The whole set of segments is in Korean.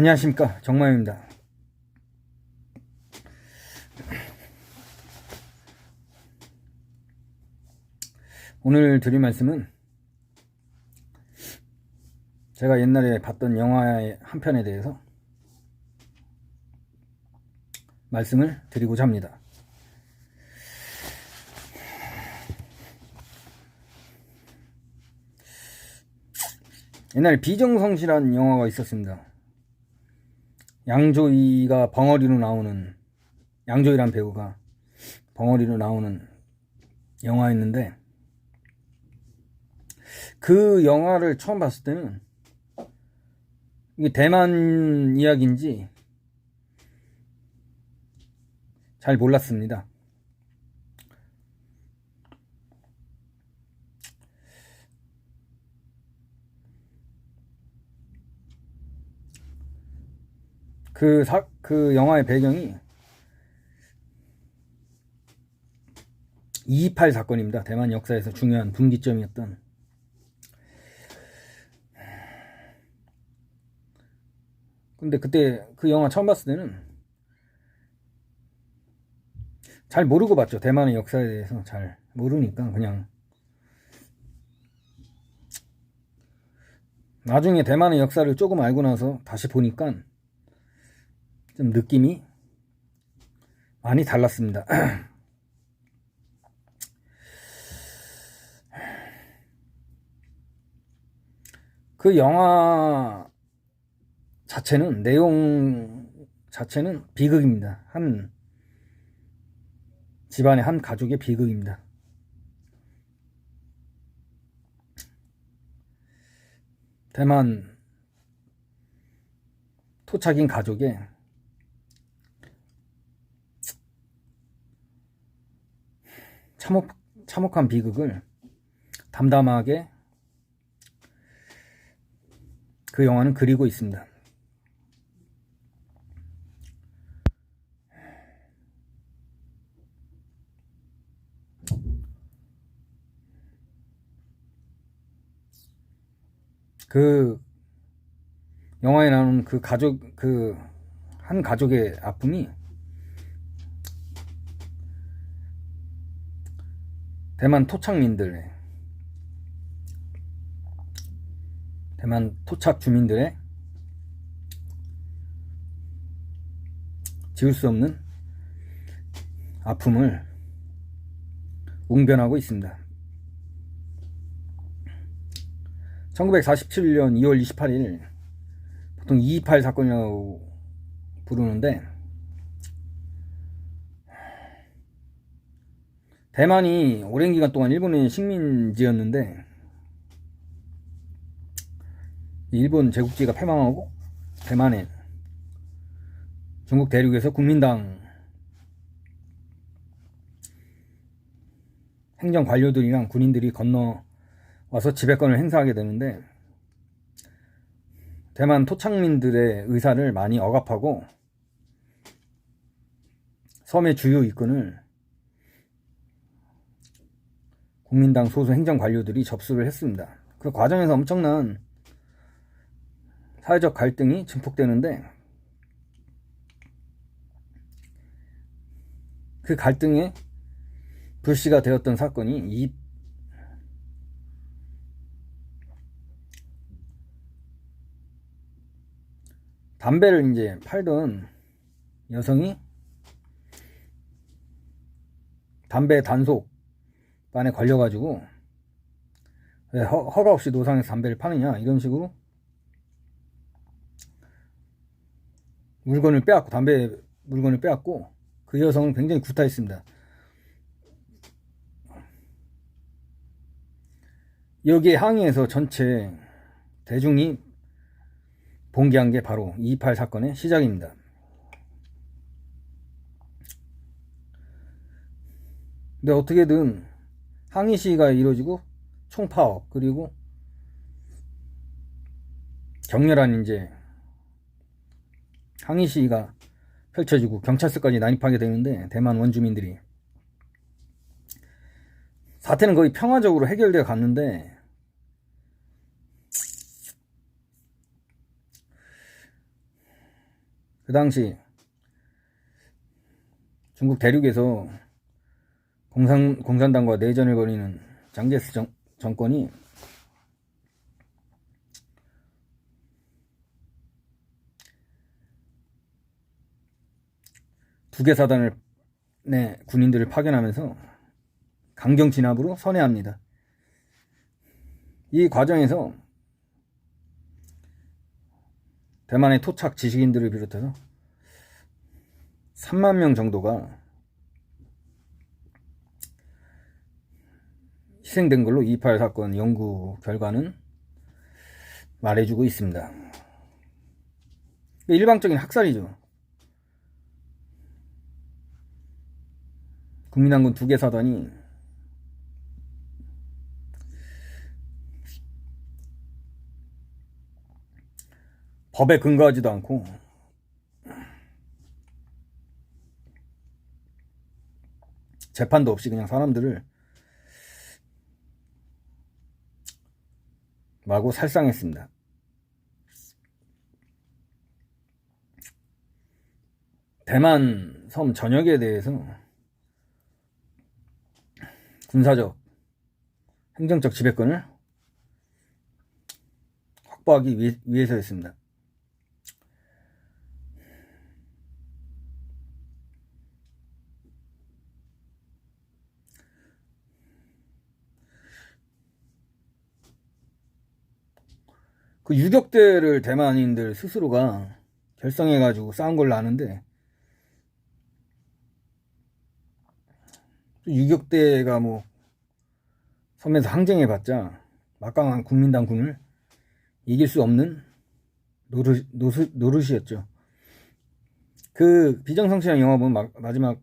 안녕하십니까 정마입니다 오늘 드릴 말씀은 제가 옛날에 봤던 영화의 한 편에 대해서 말씀을 드리고자 합니다. 옛날에 비정성실한 영화가 있었습니다. 양조위가 벙어리로 나오는 양조위란 배우가 벙어리로 나오는 영화였는데 그 영화를 처음 봤을 때는 이게 대만 이야기인지 잘 몰랐습니다. 그, 사, 그 영화의 배경이 228 사건입니다. 대만 역사에서 중요한 분기점이었던. 근데 그때 그 영화 처음 봤을 때는 잘 모르고 봤죠. 대만의 역사에 대해서 잘 모르니까 그냥 나중에 대만의 역사를 조금 알고 나서 다시 보니까 좀 느낌이 많이 달랐습니다. 그 영화 자체는 내용 자체는 비극입니다. 한 집안의 한 가족의 비극입니다. 대만 토착인 가족의 참혹, 참혹한 비극을 담담하게 그 영화는 그리고 있습니다. 그 영화에 나오는 그 가족 그 한 가족의 아픔이 대만 토착민들의 대만 토착 주민들의 지울 수 없는 아픔을 웅변하고 있습니다. 1947년 2월 28일 보통 228 사건이라고 부르는데 대만이 오랜 기간 동안 일본의 식민지였는데 일본 제국지가 패망하고 대만에 중국 대륙에서 국민당 행정 관료들이랑 군인들이 건너와서 지배권을 행사하게 되는데 대만 토착민들의 의사를 많이 억압하고 섬의 주요 이권을 국민당 소수 행정 관료들이 접수를 했습니다. 그 과정에서 엄청난 사회적 갈등이 증폭되는데 그 갈등의 불씨가 되었던 사건이 이 담배를 이제 팔던 여성이 담배 단속 반에 걸려가지고 왜 허, 허가 없이 노상에서 담배를 파느냐 이런 식으로 물건을 빼앗고 담배 물건을 빼앗고 그 여성은 굉장히 구타했습니다. 여기에 항의해서 전체 대중이 봉기한 게 바로 228 사건의 시작입니다. 근데 어떻게든 항의 시위가 이루어지고 총파업 그리고 격렬한 이제 항의 시위가 펼쳐지고 경찰서까지 난입하게 되는데 대만 원주민들이 사태는 거의 평화적으로 해결되어 갔는데 그 당시 중국 대륙에서 공산, 공산당과 내전을 벌이는 장제스 정, 정권이 두 개 사단을 내 군인들을 파견하면서 강경 진압으로 선회합니다. 이 과정에서 대만의 토착 지식인들을 비롯해서 3만 명 정도가 희생된 걸로 2.8 사건 연구 결과는 말해주고 있습니다. 일방적인 학살이죠. 국민항군 두 개 사단이 법에 근거하지도 않고 재판도 없이 그냥 사람들을 마구 살상했습니다. 대만 섬 전역에 대해서 군사적, 행정적 지배권을 확보하기 위해, 위해서였습니다. 그 유격대를 대만인들 스스로가 결성해가지고 싸운 걸로 아는데 유격대가 뭐 섬에서 항쟁해봤자 막강한 국민당군을 이길 수 없는 노릇, 노릇, 노릇이었죠. 그 비정상실한 영화 보면 마, 지막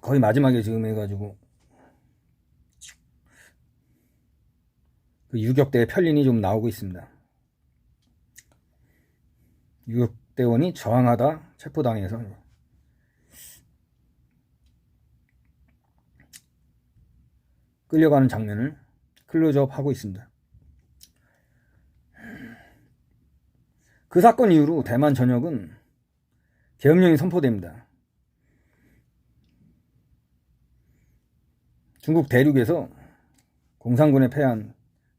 거의 마지막에 지금 해가지고 그 유격대의 편린이 좀 나오고 있습니다. 유격대원이 저항하다 체포당해서 끌려가는 장면을 클로즈업 하고 있습니다. 그 사건 이후로 대만 전역은 계엄령이 선포됩니다. 중국 대륙에서 공산군에 패한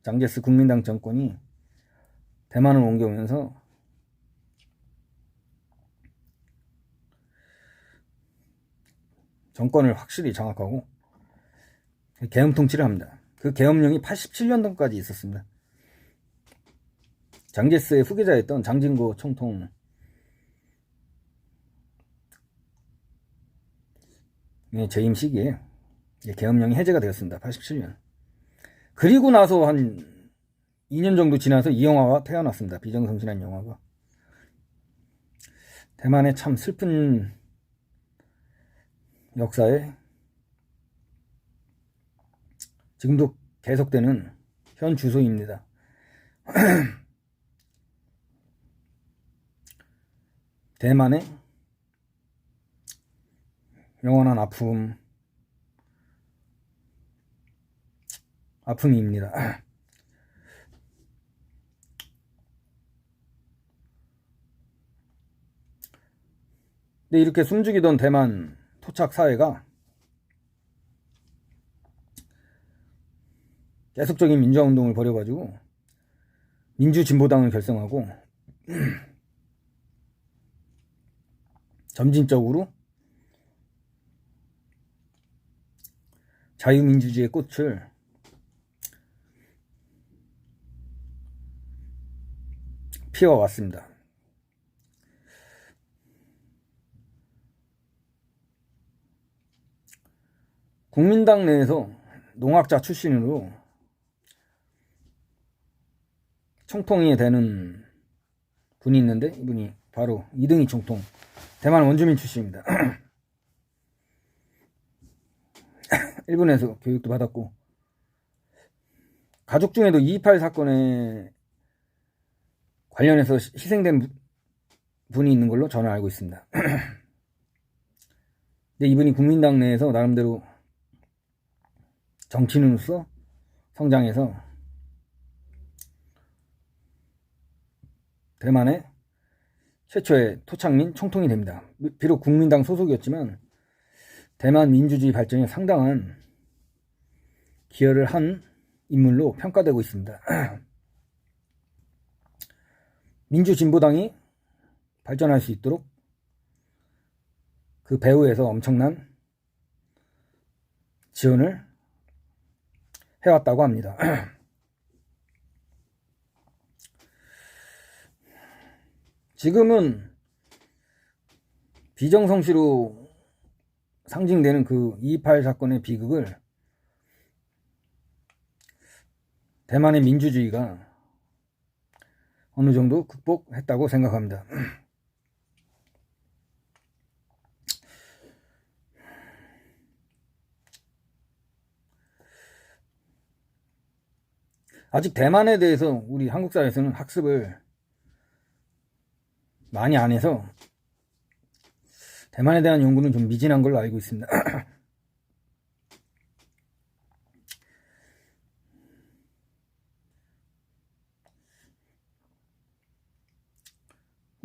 장제스 국민당 정권이 대만을 옮겨오면서 정권을 확실히 장악하고 계엄 통치를 합니다. 그 계엄령이 87년도까지 있었습니다. 장제스의 후계자였던 장진고 총통 재임 시기에 계엄령이 해제가 되었습니다. 87년. 그리고 나서 한 2년 정도 지나서 이 영화가 태어났습니다. 비정성실한 영화가. 대만의 참 슬픈 역사에 지금도 계속되는 현 주소입니다. 대만의 영원한 아픔, 아픔입니다. 근데 이렇게 숨죽이던 대만 토착 사회가 계속적인 민주화 운동을 벌여가지고 민주진보당을 결성하고 점진적으로 자유민주주의의 꽃을 피워왔습니다. 국민당 내에서 농학자 출신으로 총통이 되는 분이 있는데 이분이 바로 이등희 총통 대만 원주민 출신입니다. 일본에서 교육도 받았고 가족 중에도 228 사건에 관련해서 희생된 분이 있는 걸로 저는 알고 있습니다. 근데 이분이 국민당 내에서 나름대로 정치인으로서 성장해서 대만의 최초의 토착민 총통이 됩니다. 비록 국민당 소속이었지만 대만 민주주의 발전에 상당한 기여를 한 인물로 평가되고 있습니다. 민주진보당이 발전할 수 있도록 그 배후에서 엄청난 지원을 해왔다고 합니다. 지금은 비정성시로 상징되는 그228 사건의 비극을 대만의 민주주의가 어느 정도 극복했다고 생각합니다. 아직 대만에 대해서 우리 한국 사회에서는 학습을 많이 안 해서 대만에 대한 연구는 좀 미진한 걸로 알고 있습니다.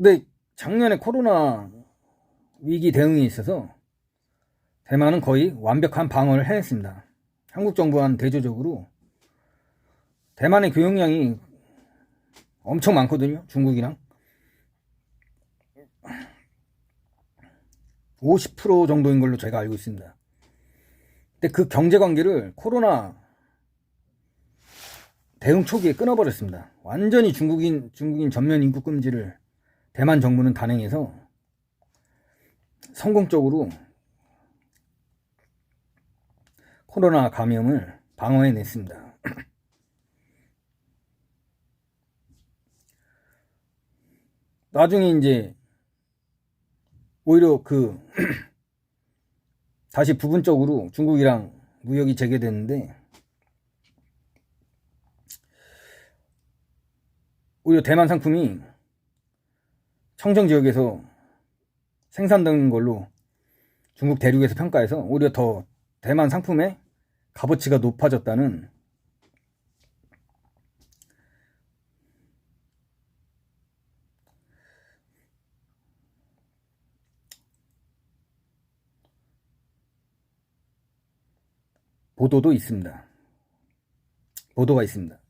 근데 작년에 코로나 위기 대응에 있어서 대만은 거의 완벽한 방어를 해냈습니다. 한국 정부와는 대조적으로 대만의 교역량이 엄청 많거든요. 중국이랑. 50% 정도인 걸로 제가 알고 있습니다. 근데 그 경제 관계를 코로나 대응 초기에 끊어버렸습니다. 완전히 중국인, 중국인 전면 인구 금지를 대만 정부는 단행해서 성공적으로 코로나 감염을 방어해냈습니다. 나중에 이제 오히려 그 다시 부분적으로 중국이랑 무역이 재개됐는데 오히려 대만 상품이 청정 지역에서 생산된 걸로 중국 대륙에서 평가해서 오히려 더 대만 상품의 값어치가 높아졌다는 보도도 있습니다. 보도가 있습니다.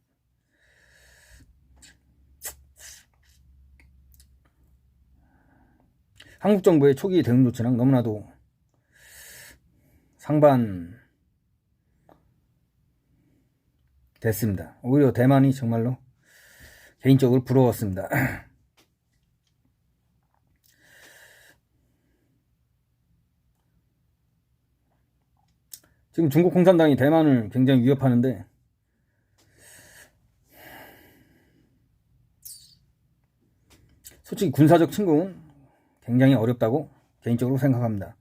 한국 정부의 초기 대응 조치랑 너무나도 상반 됐습니다. 오히려 대만이 정말로 개인적으로 부러웠습니다. 지금 중국 공산당이 대만을 굉장히 위협하는데 솔직히 군사적 침공은 굉장히 어렵다고 개인적으로 생각합니다.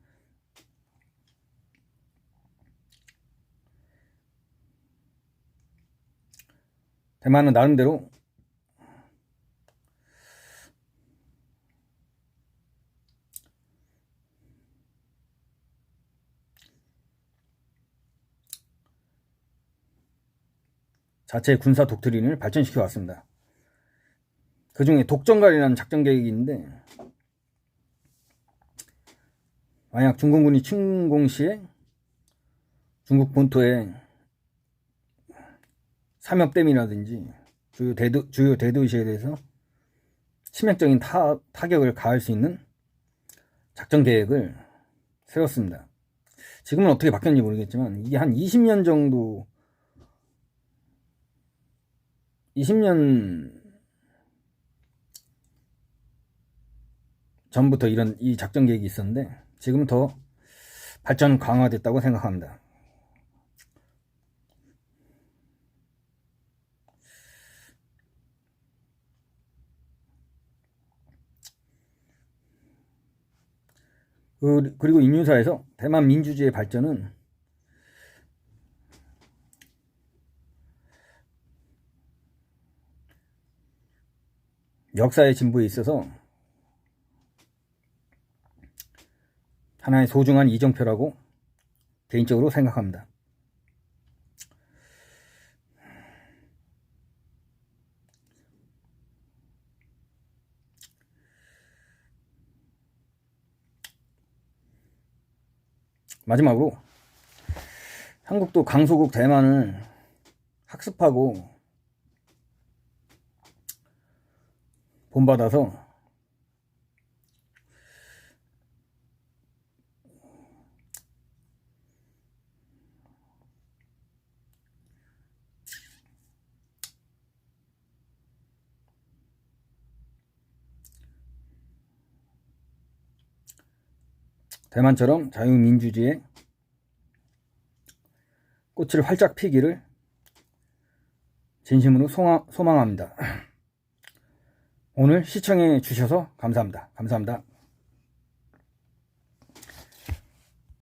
대만은 나름대로 자체 군사 독트린을 발전시켜 왔습니다. 그 중에 독점갈이라는 작전 계획이 있는데 만약 중공군이 침공 시에 중국 본토에 삼엽댐이라든지 주요 대도, 주요 대도시에 대해서 치명적인 타, 타격을 가할 수 있는 작전 계획을 세웠습니다. 지금은 어떻게 바뀌었는지 모르겠지만 이게 한 20년 정도 20년 전부터 이런 이 작전 계획이 있었는데 지금은 더 발전 강화됐다고 생각합니다. 그, 그리고 인류사에서 대만 민주주의의 발전은 역사의 진보에 있어서 하나의 소중한 이정표라고 개인적으로 생각합니다. 마지막으로 한국도 강소국 대만을 학습하고 본받아서 대만처럼 자유민주주의의 꽃을 활짝 피기를 진심으로 소망, 소망합니다. 오늘 시청해 주셔서 감사합니다. 감사합니다.